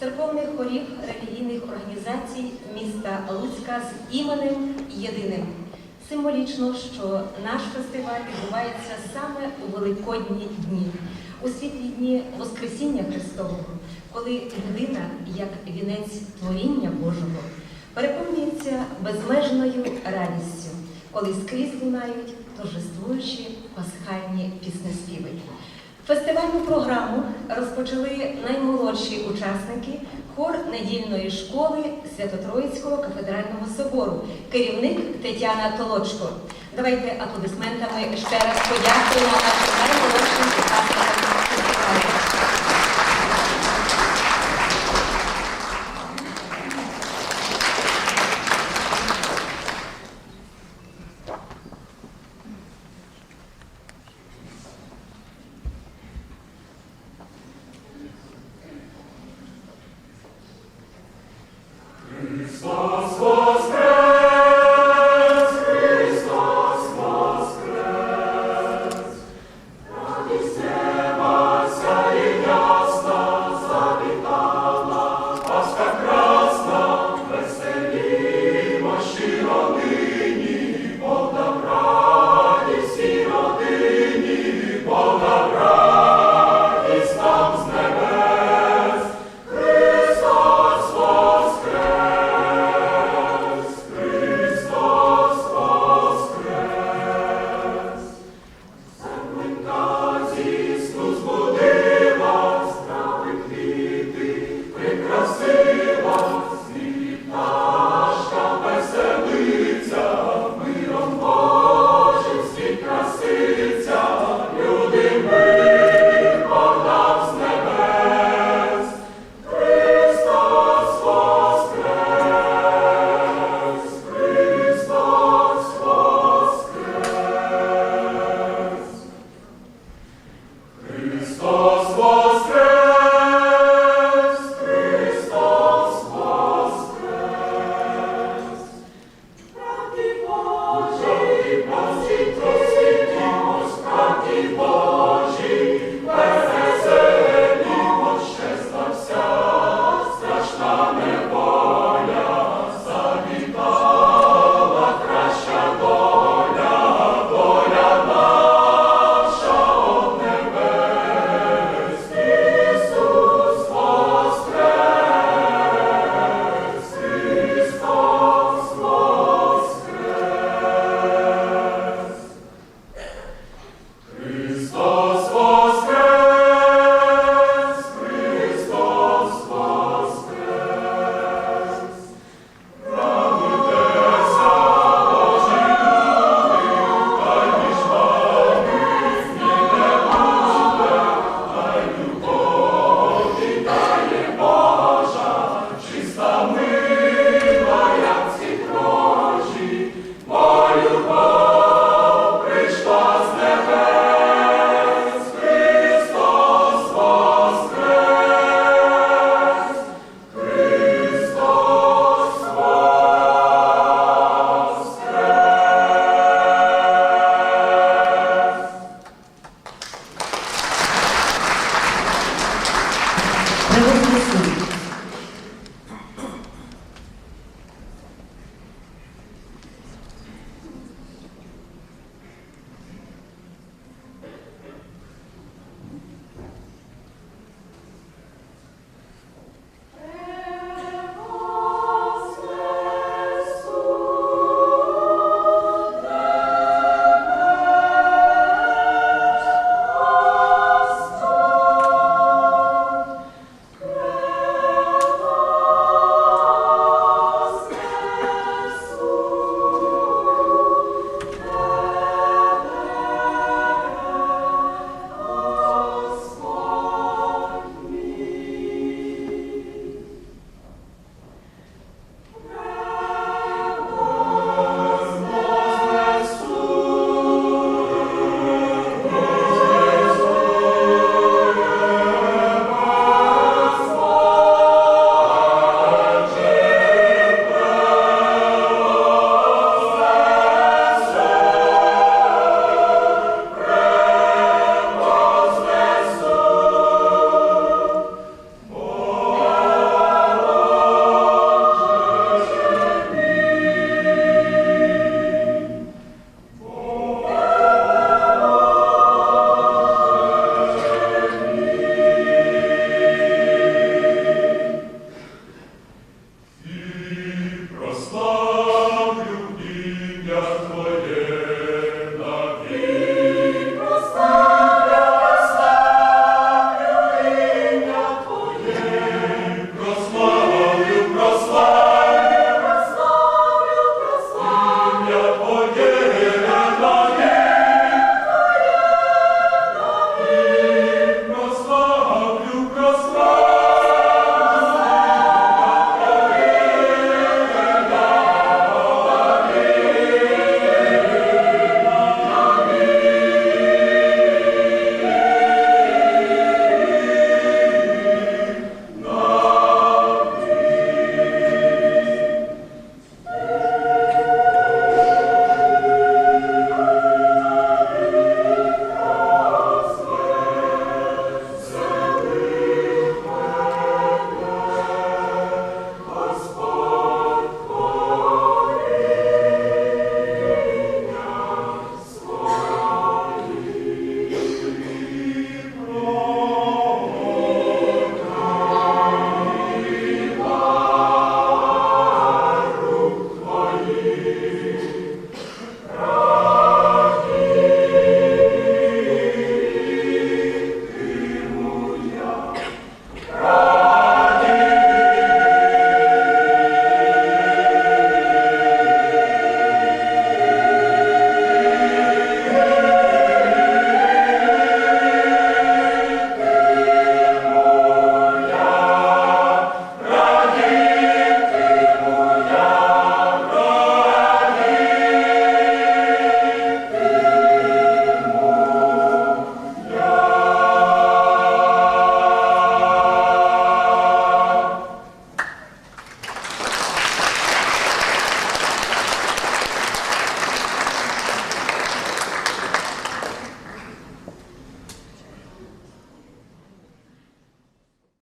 церковних хорів релігійних організацій міста Луцька з іменем єдиним. Символічно, що наш фестиваль відбувається саме у Великодні дні, у світлі дні Воскресіння Христового, коли людина, як вінець творіння Божого, переповнюється безмежною радістю, коли скрізь лунають торжествуючі пасхальні піснеспіви. Фестивальну програму розпочали наймолодші учасники хор недільної школи Свято-Троїцького кафедрального собору, керівник Тетяна Толочко. Давайте аплодисментами ще раз подякуємо нашим наймолодшим